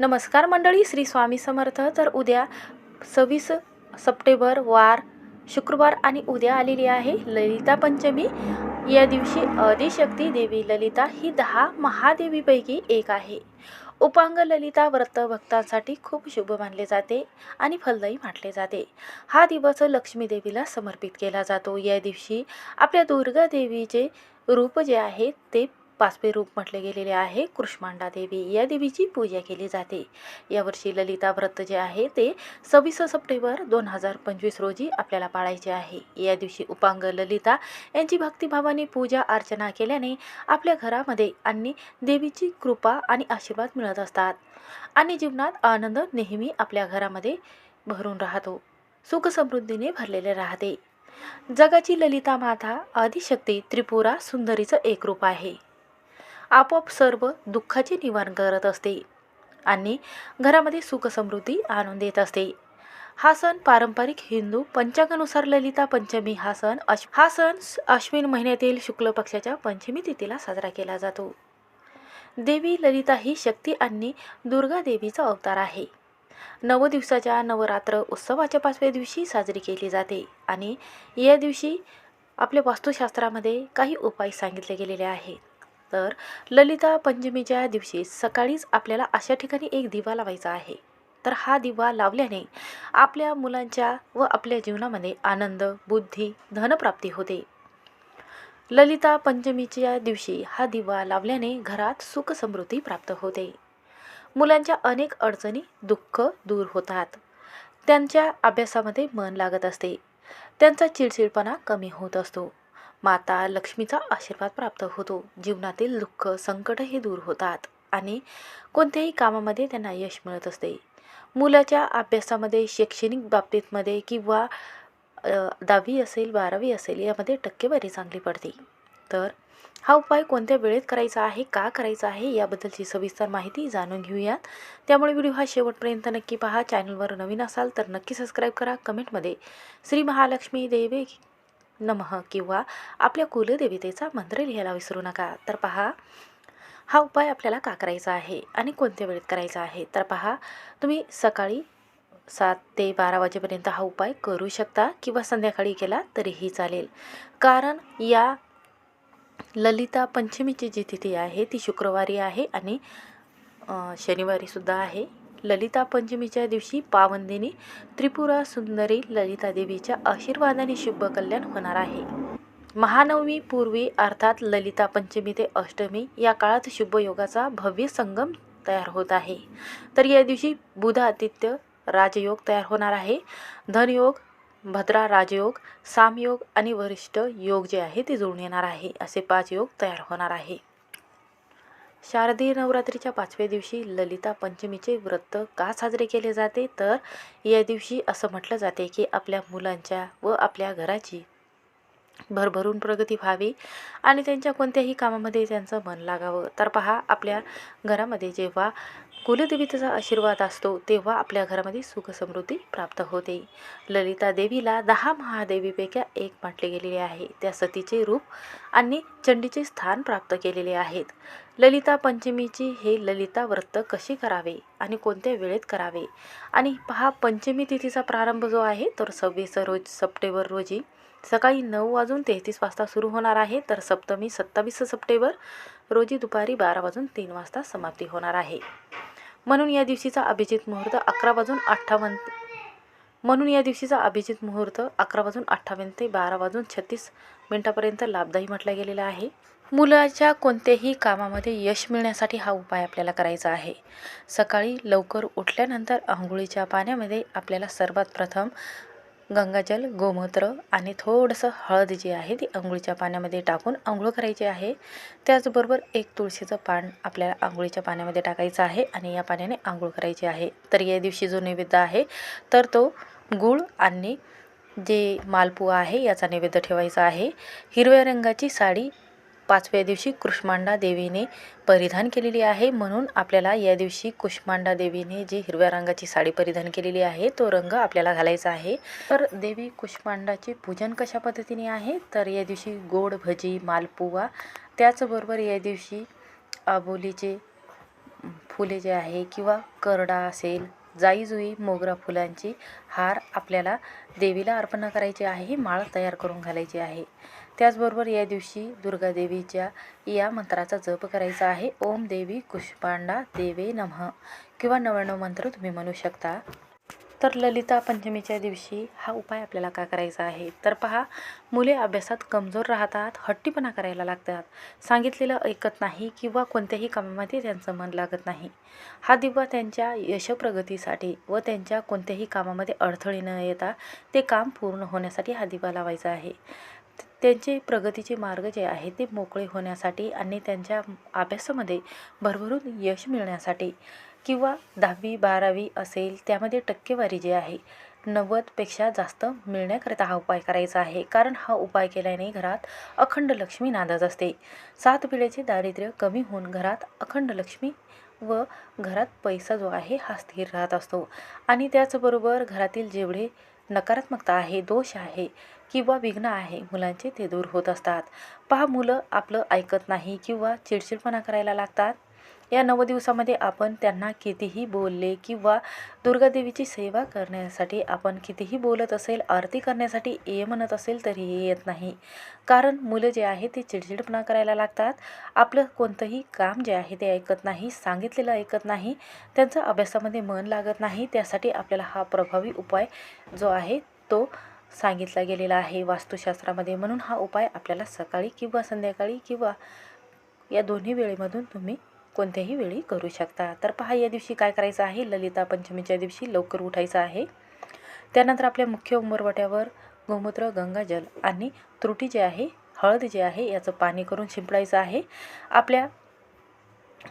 नमस्कार मंडळी श्री स्वामी समर्थ. तर उद्या सव्वीस सप्टेंबर वार शुक्रवार आणि उद्या आलेली आहे ललिता पंचमी. या दिवशी आदिशक्ती देवी ललिता ही दहा महादेवीपैकी एक आहे. उपांग ललिता व्रत भक्तांसाठी खूप शुभ मानले जाते आणि फलदायी म्हटले जाते. हा दिवस लक्ष्मी देवीला समर्पित केला जातो. या दिवशी आपल्या दुर्गा देवीचे रूप जे आहे ते पाचवे रूप म्हटले गेलेले आहे कृष्मांडा देवी. या देवीची पूजा केली जाते. यावर्षी ललिता व्रत जे आहे ते सव्वीस सप्टेंबर दोन हजार पंचवीस रोजी आपल्याला पाळायचे आहे. या दिवशी उपांग ललिता यांची भक्तिभावाने पूजा अर्चना केल्याने आपल्या घरामध्ये आणि देवीची कृपा आणि आशीर्वाद मिळत असतात. आणि जीवनात आनंद नेहमी आपल्या घरामध्ये भरून राहतो. सुखसमृद्धीने भरलेले राहते. जगाची ललिता माता आदिशक्ती त्रिपुरा सुंदरीचं एक रूप आहे. आपोआप सर्व दुःखाचे निवारण करत असते आणि घरामध्ये सुखसमृद्धी आणून देत असते. हा सण पारंपरिक हिंदू पंचांगानुसार ललिता पंचमी हा सण अश हा सण अश्विन महिन्यातील शुक्ल पक्षाच्या पंचमी तिथीला साजरा केला जातो. देवी ललिता ही शक्ती आणि दुर्गा देवीचा अवतार आहे. नव दिवसाच्या नवरात्र उत्सवाच्या पाचव्या दिवशी साजरी केली जाते आणि या दिवशी आपल्या वास्तुशास्त्रामध्ये काही उपाय सांगितले गेलेले आहेत. तर ललिता पंचमीच्या दिवशी सकाळीच आपल्याला अशा ठिकाणी एक दिवा लावायचा आहे. तर हा दिवा लावल्याने आपल्या मुलांच्या व आपल्या जीवनामध्ये आनंद बुद्धी धनप्राप्ती होते. ललिता पंचमीच्या दिवशी हा दिवा लावल्याने घरात सुख समृद्धी प्राप्त होते. मुलांच्या अनेक अडचणी दुःख दूर होतात. त्यांच्या अभ्यासामध्ये मन लागत असते. त्यांचा चिडचिडपणा कमी होत असतो. माता लक्ष्मीचा आशीर्वाद प्राप्त होतो. जीवनातील दुःख संकटही दूर होतात आणि कोणत्याही कामामध्ये त्यांना यश मिळत असते. मुलाच्या अभ्यासामध्ये शैक्षणिक बाबतीतमध्ये किंवा दहावी असेल बारावी असेल यामध्ये टक्केवारी चांगली पडते. तर हा उपाय कोणत्या वेळेत करायचा आहे का करायचा आहे याबद्दलची सविस्तर माहिती जाणून घेऊयात. त्यामुळे व्हिडिओ हा शेवटपर्यंत नक्की पहा. चॅनलवर नवीन असाल तर नक्की सबस्क्राईब करा. कमेंटमध्ये श्री महालक्ष्मी देवे नमः किंवा आपल्या कुलदेवतेचा मंत्र लिहायला विसरू नका. तर पहा हा उपाय आपल्याला का करायचा आहे आणि कोणत्या वेळेत करायचा आहे? तर पहा तुम्ही सकाळी सात ते बारा वाजेपर्यंत हा उपाय करू शकता किंवा संध्याकाळी केला तरीही चालेल. कारण या ललिता पंचमीची जी तिथी आहे ती शुक्रवारी आहे आणि शनिवारीसुद्धा आहे. ललिता पंचमीच्या दिवशी पावनदिनी त्रिपुरा सुंदरी ललिता देवीच्या आशीर्वादाने शुभ कल्याण होणार आहे. महानवमी पूर्वी अर्थात ललिता पंचमी ते अष्टमी या काळात शुभ योगाचा भव्य संगम तयार होत आहे. तर या दिवशी बुध आदित्य राजयोग तयार होणार आहे. धनयोग भद्रा राजयोग सामयोग आणि वरिष्ठ योग जे आहे ते जुळून येणार आहे. असे पाच योग तयार होणार आहे. शारदीय नवरात्रीच्या पाचव्या दिवशी ललिता पंचमीचे व्रत का साजरे केले जाते? तर या दिवशी असं म्हटलं जाते की आपल्या मुलांच्या व आपल्या घराची भरभरून प्रगती व्हावी आणि त्यांच्या कोणत्याही कामामध्ये त्यांचं मन लागावं. तर पहा आपल्या घरामध्ये जेव्हा कुलदेवीचा आशीर्वाद असतो तेव्हा आपल्या घरामध्ये सुखसमृद्धी प्राप्त होते. ललिता देवीला दहा महादेवीपैकी एक म्हटले गेलेले आहे. त्या सतीचे रूप आणि चंडीचे स्थान प्राप्त केलेले आहेत. ललिता पंचमीची हे ललिता व्रत कशी करावे आणि कोणत्या वेळेत करावे? आणि पहा पंचमी तिथीचा प्रारंभ जो आहे तर सव्वीस रोज सप्टेंबर रोजी सकाळी नऊ वाजून तेहतीस वाजता सुरू होणार आहे तर सप्तमी सत्तावीस सप्टेंबर रोजी दुपारी बारा वाजून तीन वाजता समाप्ती होणार आहे. म्हणून या दिवशीचा अभिजित मुहूर्त अकरा वाजून अठ्ठावन्न म्हणून या दिवशीचा अभिजित मुहूर्त अकरा वाजून अठ्ठावन्न ते बारा वाजून छत्तीस मिनिटापर्यंत लाभदायी म्हटला गेलेला आहे. मुलाच्या कोणत्याही कामामध्ये यश मिळण्यासाठी हा उपाय आपल्याला करायचा आहे. सकाळी लवकर उठल्यानंतर आंघोळीच्या पाण्यामध्ये आपल्याला सर्वात प्रथम गंगाजल गोमूत्र आणि थोडंसं हळद जी आहे ती आंघोळीच्या पाण्यामध्ये टाकून आंघोळ करायची आहे. त्याचबरोबर एक तुळशीचं पान आपल्याला आंघोळीच्या पाण्यामध्ये टाकायचं आहे आणि या पाण्याने आंघोळ करायची आहे. तर या दिवशी जो नैवेद्य आहे तर तो गूळ आणि जे मालपुआ आहे याचा नैवेद्य ठेवायचा आहे. हिरव्या रंगाची साडी पाचव्या दिवशी कुष्मांडा देवीने परिधान केलेली आहे. म्हणून आपल्याला या दिवशी कुष्मांडा देवीने जी हिरव्या रंगाची साडी परिधान केलेली आहे तो रंग आपल्याला घालायचा आहे. तर देवी कुष्मांडाचे पूजन कशा पद्धतीने आहे? तर या दिवशी गोड भजी मालपुवा त्याचबरोबर या दिवशी आबोलीचे फुले जे आहे किंवा करडा असेल जाईजुई मोगरा फुलांची हार आपल्याला देवीला अर्पण करायची आहे ही माळ तयार करून घालायची आहे. त्याचबरोबर या दिवशी दुर्गादेवीच्या या मंत्राचा जप करायचा आहे. ओम देवी कुष्पांडा देवे नमः. किंवा नव्याण्णव मंत्र तुम्ही म्हणू शकता. तर ललिता पंचमीच्या दिवशी हा उपाय आपल्याला का करायचा आहे? तर पहा मुले अभ्यासात कमजोर राहतात हट्टीपणा करायला लागतात. सांगितलेलं ऐकत नाही किंवा कोणत्याही कामामध्ये त्यांचं मन लागत नाही. हा दिवा त्यांच्या यशप्रगतीसाठी व त्यांच्या कोणत्याही कामामध्ये अडथळे न येता ते काम पूर्ण होण्यासाठी हा दिवा लावायचा आहे. त्यांचे प्रगतीचे मार्ग जे आहे ते मोकळे होण्यासाठी आणि त्यांच्या अभ्यासामध्ये भरभरून यश मिळण्यासाठी किंवा दहावी बारावी असेल त्यामध्ये टक्केवारी जी आहे नव्वदपेक्षा जास्त मिळण्याकरिता हा उपाय करायचा आहे. कारण हा उपाय केल्याने घरात अखंड लक्ष्मी नांदत असते. सात पिढ्याचे दारिद्र्य कमी होऊन घरात अखंड लक्ष्मी व घरात पैसा जो आहे हा स्थिर राहत असतो. आणि त्याचबरोबर घरातील जेवढे नकारात्मकता आहे दोष आहे किंवा विघ्न आहे मुलांचे ते दूर होत असतात. पहा मुलं आपलं ऐकत नाही किंवा चिडचिडपणा करायला लागतात. या नऊ दिवसामध्ये आपण त्यांना कितीही बोलले किंवा दुर्गादेवीची सेवा करण्यासाठी आपण कितीही बोलत असेल आरती करण्यासाठी ये म्हणत असेल तरीही येत नाही. कारण मुलं जे आहे ते चिडचिडपणा करायला लागतात. आपलं कोणतंही काम जे आहे ते ऐकत नाही सांगितलेलं ऐकत नाही त्यांचं अभ्यासामध्ये मन लागत नाही त्यासाठी आपल्याला हा प्रभावी उपाय जो आहे तो सांगितला गेलेला आहे वास्तुशास्त्रामध्ये. म्हणून हा उपाय आपल्याला सकाळी किंवा संध्याकाळी किंवा या दोन्ही वेळेमधून तुम्ही कोणत्याही वेळी करू शकता. तर पहा या दिवशी काय करायचं आहे? ललिता पंचमीच्या दिवशी लवकर उठायचं आहे. त्यानंतर आपल्या मुख्य उंबरवट्यावर गोमूत्र गंगाजल आणि त्रुटी जे आहे हळद जे आहे याचं पाणी करून शिंपडायचं आहे. आपल्या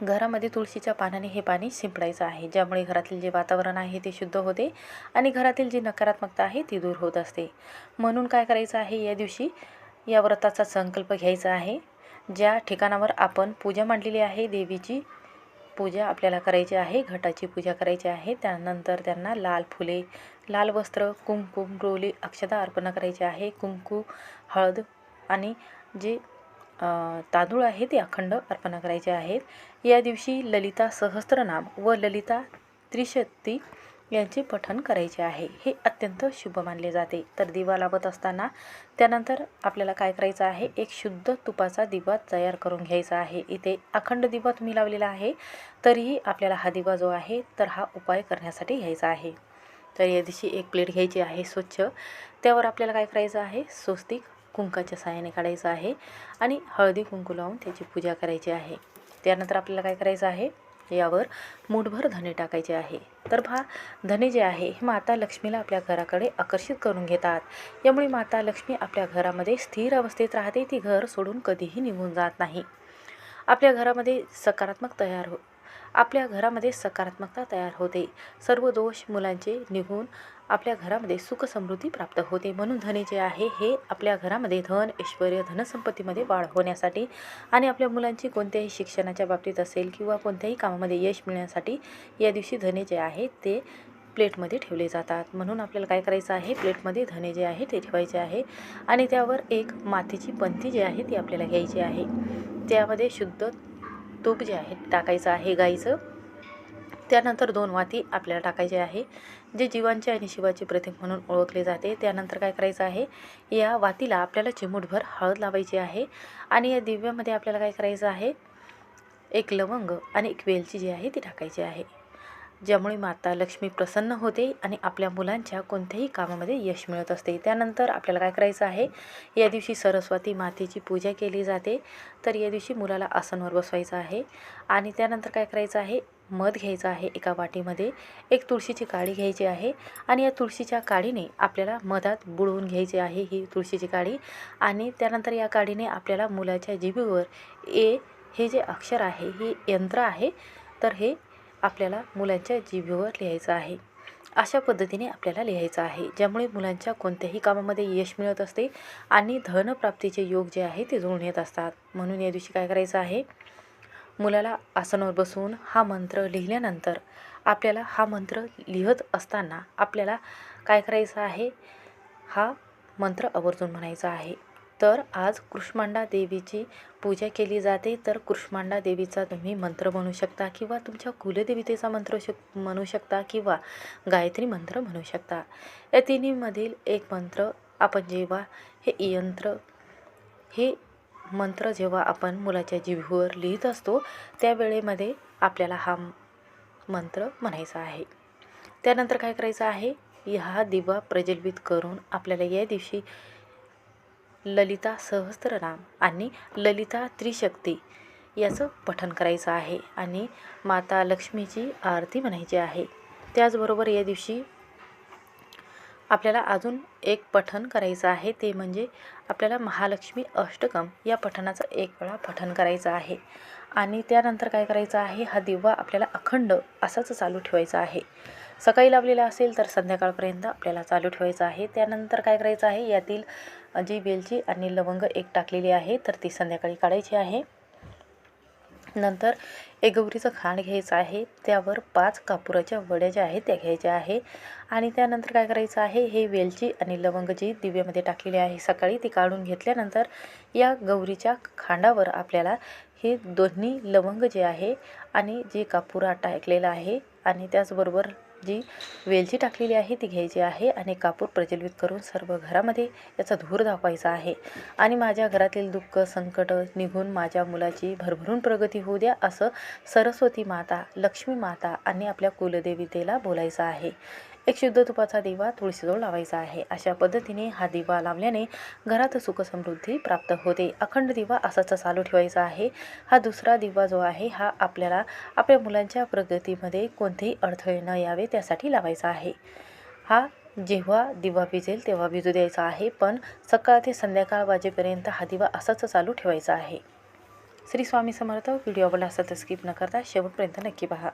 घरामध्ये तुळशीच्या पानाने हे पाणी शिंपडायचं आहे ज्यामुळे घरातील जे वातावरण आहे ते शुद्ध होते आणि घरातील जी नकारात्मकता आहे ती दूर होत असते. म्हणून काय करायचं आहे? या दिवशी या व्रताचा संकल्प घ्यायचा आहे. ज्या ठिकाणावर आपण पूजा मांडलेली आहे देवीची पूजा आपल्याला करायची आहे घटाची पूजा करायची आहे त्यानंतर त्यांना लाल फुले लाल वस्त्र कुंकुम रोली अक्षता अर्पण करायची आहे कुंकू हळद आणि जे तांदूळ आहे ते अखंड अर्पण करायचे आहेत. या दिवशी ललिता सहस्त्रनाम व ललिता त्रिशक्ती यांचे पठण करायचे आहे. हे अत्यंत शुभ मानले जाते. तर दिवा लावत असताना त्यानंतर आपल्याला काय करायचं आहे? एक शुद्ध तुपाचा दिवा तयार करून घ्यायचा आहे. इथे अखंड दिवा तुम्ही लावलेला आहे. तरीही आपल्याला हा दिवा जो आहे तर हा उपाय करण्यासाठी घ्यायचा आहे. तर या दिवशी एक प्लेट घ्यायची आहे स्वच्छ. त्यावर आपल्याला काय करायचं आहे? स्वस्तिक कुंकाच्या साहाय्याने काढायचं आहे आणि हळदी कुंकू लावून त्याची पूजा करायची आहे. त्यानंतर आपल्याला काय करायचं आहे? यावर मूठभर धने टाकायचे आहे. तर भा धने जे आहे हे माता लक्ष्मीला आपल्या घराकडे आकर्षित करून घेतात. यामुळे माता लक्ष्मी आपल्या घरामध्ये स्थिर अवस्थेत राहते ती घर सोडून कधीही निघून जात नाही. आपल्या घरामध्ये सकारात्मक तयार हो आपल्या घरामध्ये सकारात्मकता तयार होते. सर्व दोष मुलांचे निघून आपल्या घरामध्ये सुख समृद्धी प्राप्त होते. म्हणून धने जे आहे हे आपल्या घरामध्ये धन ऐश्वर धनसंपत्तीमध्ये वाढ होण्यासाठी आणि आपल्या मुलांची कोणत्याही शिक्षणाच्या बाबतीत असेल किंवा कोणत्याही कामामध्ये यश मिळण्यासाठी या दिवशी धने जे आहे ते प्लेटमध्ये ठेवले जातात. म्हणून आपल्याला काय करायचं आहे प्लेटमध्ये धने जे आहे ते ठेवायचे आहे आणि त्यावर एक मातीची पंथी जी आहे ती आपल्याला घ्यायची आहे. त्यामध्ये शुद्ध तूप जे आहे टाकायचं आहे गाईचं त्यानंतर दोन वाती आपल्याला टाकायचे आहे जे जीवांचे आणि शिवाचे प्रतीक म्हणून ओळखले जाते. त्यानंतर काय करायचं आहे या वातीला आपल्याला चिमूटभर हळद लावायची आहे आणि या दिव्यामध्ये आपल्याला काय करायचं आहे एक लवंग आणि एक वेलची जी आहे ती टाकायची आहे. ज्यामुळे माता लक्ष्मी प्रसन्न होते आणि आपल्या मुलांच्या कोणत्याही कामामध्ये यश मिळत असते. त्यानंतर आपल्याला काय करायचं आहे? या दिवशी सरस्वती मातेची पूजा केली जाते. तर या दिवशी मुलाला आसनवर बसवायचं आहे. आणि त्यानंतर काय करायचं आहे? मध घ्यायचं आहे एका वाटीमध्ये. एक तुळशीची काळी घ्यायची आहे आणि या तुळशीच्या काडीने आपल्याला मधात बुडवून घ्यायची आहे ही तुळशीची काडी. आणि त्यानंतर या काडीने आपल्याला मुलाच्या जिभेवर ए हे जे अक्षर आहे हे यंत्र आहे तर हे आपल्याला मुलांच्या जिभेवर लिहायचं आहे. अशा पद्धतीने आपल्याला लिहायचं आहे ज्यामुळे मुलांच्या कोणत्याही कामामध्ये यश मिळत असते आणि धनप्राप्तीचे योग जे आहे ते जुळून येत असतात. म्हणून या दिवशी काय करायचं आहे? मुलाला आसनावर बसवून हा मंत्र लिहिल्यानंतर आपल्याला हा मंत्र लिहत असताना आपल्याला काय करायचं आहे? हा मंत्र आवर्जून म्हणायचा आहे. तर आज कृष्मांडा देवीची पूजा केली जाते. तर कृष्मांडा देवीचा तुम्ही मंत्र म्हणू शकता किंवा तुमच्या कुलदेवतेचा मंत्र शक म्हणू शकता किंवा गायत्री मंत्र म्हणू शकता. या तिन्हीमधील एक मंत्र आपण जेव्हा हे यंत्र हे मंत्र जेव्हा आपण मुलाच्या जिभेवर लिहित असतो त्यावेळेमध्ये आपल्याला हा मंत्र म्हणायचा आहे. त्यानंतर काय करायचं आहे? हा दिवा प्रज्वलित करून आपल्याला या दिवशी ललिता सहस्त्रनाम आणि ललिता त्रिशक्ती याचं पठण करायचं आहे आणि माता लक्ष्मीची आरती म्हणायची आहे. त्याचबरोबर या दिवशी आपल्याला अजून एक पठण करायचं आहे ते म्हणजे आपल्याला महालक्ष्मी अष्टकम या पठणाचं एक वेळा पठण करायचं आहे. आणि त्यानंतर काय करायचं आहे हा दिवा आपल्याला अखंड असाच चालू ठेवायचा आहे. सकाळी लावलेला असेल तर संध्याकाळपर्यंत आपल्याला चालू ठेवायचं आहे. त्यानंतर काय करायचं आहे यातील जी वेलची आणि लवंग एक टाकलेली आहे तर ती संध्याकाळी काढायची आहे. नंतर एक गौरीचं खांड घ्यायचं आहे त्यावर पाच कापुराच्या वड्या ज्या आहेत त्या घ्यायच्या आहे. आणि त्यानंतर काय करायचं आहे हे वेलची आणि लवंग जी दिव्यामध्ये टाकलेली आहे सकाळी ती काढून घेतल्यानंतर या गौरीच्या खांडावर आपल्याला हे दोन्ही लवंग जे आहे आणि जे कापुरा टाकलेला आहे आणि त्याचबरोबर जी वेलची टाकलेली आहे ती घ्यायची आहे आणि कापूर प्रज्वलित करून सर्व घरामध्ये याचा धूर दाखवायचा आहे. आणि माझ्या घरातील दुःख संकट निघून माझ्या मुलाची भरभरून प्रगती होऊ द्या असं सरस्वती माता लक्ष्मी माता आणि आपल्या कुलदेवीतेला बोलायचं आहे. एक शुद्ध तुपाचा दिवा तुळशीजवळ लावायचा आहे. अशा पद्धतीने हा दिवा लावल्याने घरात सुखसमृद्धी प्राप्त होते. अखंड दिवा असाच चालू ठेवायचा आहे. हा दुसरा दिवा जो आहे हा आपल्याला आपल्या मुलांच्या प्रगतीमध्ये कोणतेही अडथळे न यावे त्यासाठी लावायचा आहे. हा जेव्हा दिवा विजेल तेव्हा विजू द्यायचा आहे पण सकाळ ते संध्याकाळ वाजेपर्यंत हा दिवा असाच चालू ठेवायचा आहे. श्री स्वामी समर्थ व्हिडिओ आवडला असता तर स्किप न करता शेवटपर्यंत नक्की पहा.